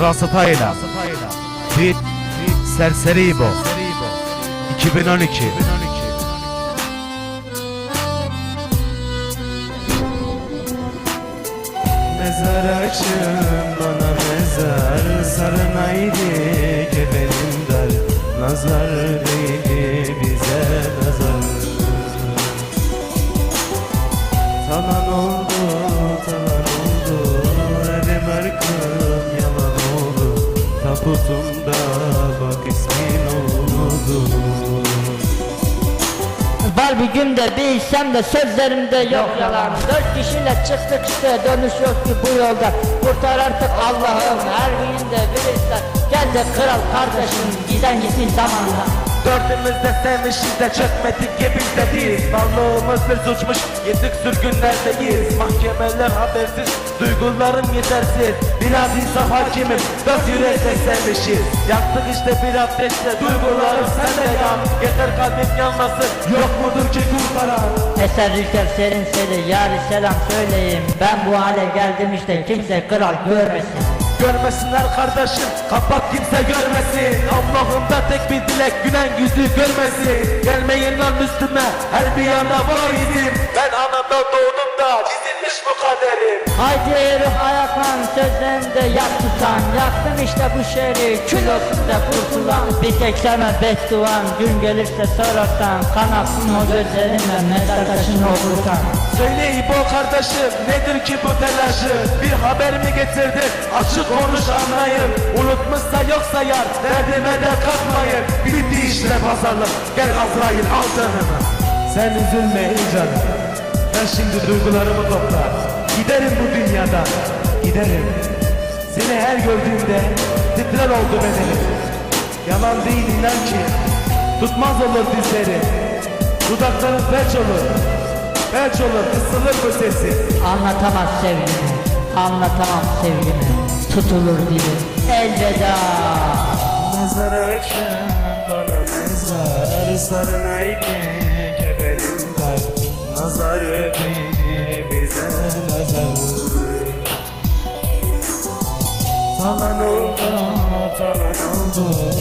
Rasatayla. Fit Serseri İbo 2012 Mezar açın bana mezar Sarın haydi kebelim dar Nazar Taputumda bak ismin oldu. Var bir günde bilsem de sözlerimde yok yalan. Dört kişiyle çıktık işte dönüş yok ki bu yolda. Kurtar artık Allah'ım her gününde bir insan. Gel de kral kardeşim giden gitsin zamanla Dördümüz de sevmişiz de çökmedik gebizde değiliz Varlığımız bir suçmuş yedik sürgünlerdeyiz. Mahkemeler habersiz duygularım yetersiz. Biraz insaf hakimim dört yürekle sevmişiz. Yaktık işte bir ateşle duygularım sende yan Yeter kalbim yanmasın yok mudur ki kurtaran? Eser ülker serin seri yari selam söyleyeyim. Ben bu hale geldim işte kimse kral görmesin Görmesinler kardeşim kapat kimse görmesin. Allah'ımda tek bir dilek gülen yüzü görmesin. Gelmeyin lan üstüme her bir yana var idim Ben anamda doğdum da çizilmiş bu kaderim. Haydi ruh ayaklan sözlerinde yak tutan Yaktım işte bu şehri kül olsun da kurtulan. Bir tek sana bedduan gün gelirse sorarsan Kan aksın o gözlerime mezar taşını okursan Söyle İbo kardeşim nedir ki bu telaşı Bir haber mi getirdin açık konuş anlayın Unutmuşsa yoksa yar derdime de katmayın. Bitti işte pazarlık gel Azrail al canımı Sen üzülme ey canım Ben şimdi duygularımı toplar Giderim bu dünyadan giderim. Seni her gördüğümde titrer oldu bedenim Yalan değil inan ki. Tutmaz olur dizleri. Dudakların felç olur. Felç olur kısılır bu sesi. Anlatamaz sevgimi. Anlatamam sevgimi. Tutulur dilim Elveda. Mezar açın bana mezar. Sarın haydi keberim dar Nazar beni bize. Nazar Talan oldu, talan oldu